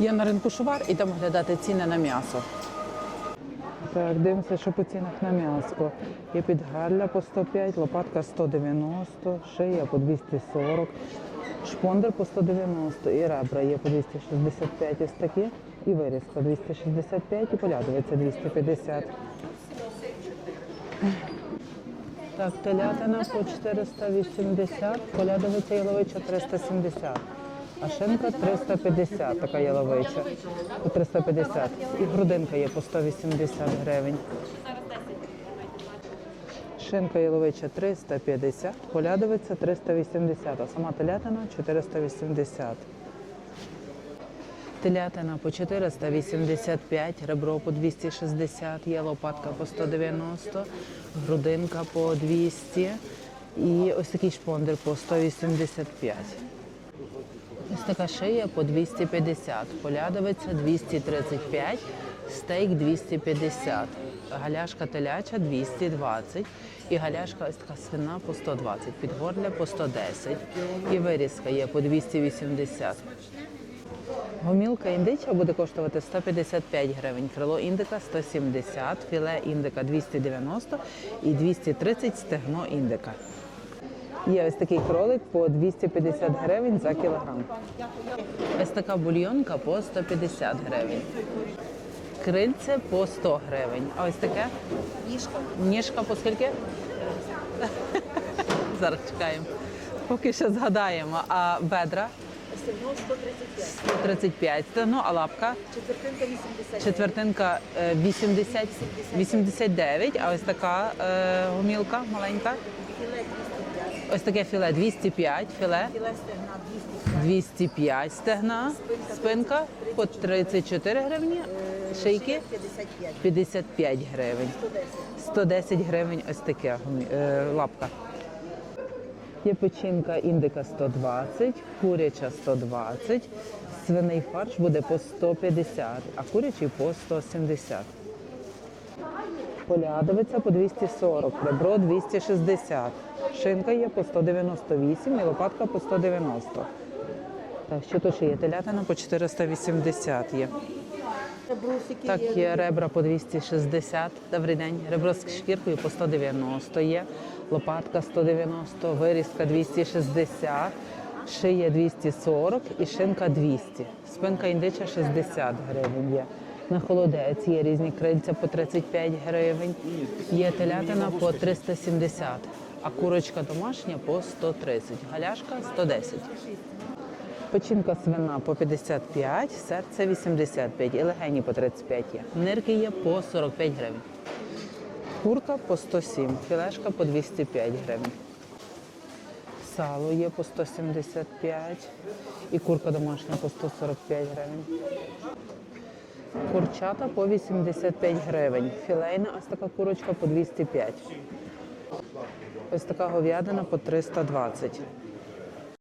Я на ринку Шувар, ідемо глядати ціни на м'ясо. Так, дивимося, що по цінах на м'ясо. Є підгарля по 105, лопатка 190, шия по 240, шпондер по 190 і ребра є по 265 ось такі, і вирізка 265 і полядовиця 250. Так, телятина по 480, полядовиця яловича 370, а шинка 350, така яловича, по 350. І грудинка є по 180 гривень. Шинка яловича 350, полядовиця 380, а сама телятина 480. Телятина по 485, ребро по 260, є лопатка по 190, грудинка по 200 і ось такий шпондер по 185. Така шия по 250, полядовиця 235, стейк 250, галяшка теляча 220 і галяшка свина по 120, підгорля по 110 і вирізка є по 280. Гомілка індича буде коштувати 155 гривень, крило індика 170, філе індика 290 і 230 стегно індика. Є ось такий кролик по 250 гривень за кілограм. Ось така бульйонка по 150 гривень. Крильце по 100 гривень. А ось таке? Ніжка. Ніжка по скільки? Зараз чекаємо. Поки що згадаємо. А бедра? 135. 135 стегно, а лапка? Четвертинка 80. Четвертинка е, 80, 89, а ось така е, гомілка маленька. Філе 205. Ось таке філе 205, філе Філе стегна 205 стегна, спинка по 34 гривні, шийки 55. 55 гривень. 110 гривень ось таке е, лапка. Є печінка індика 120, куряча 120, свиний фарш буде по 150, а курячий по 170. Полядовиця по 240, ребро 260, шинка є по 198 і лопатка по 190. Так, що тут ще є? Телятина по 480 є. Так, є ребра по 260. Добрий день. Ребро з шкіркою по 190 є. Лопатка 190, вирізка 260, шия 240 і шинка 200. Спинка індича 60 гривень є. На холодець є різні крильця по 35 гривень. Є телятина по 370, а курочка домашня по 130. Галяшка 110. Печінка свина по 55, серце 85 і легені по 35 є. Нирки є по 45 гривень. Курка по 107, філешка по 205 гривень. Сало є по 175 і курка домашня по 145 гривень. Курчата по 85 гривень. Філейна ось така курочка по 205. Ось така говядина по 320.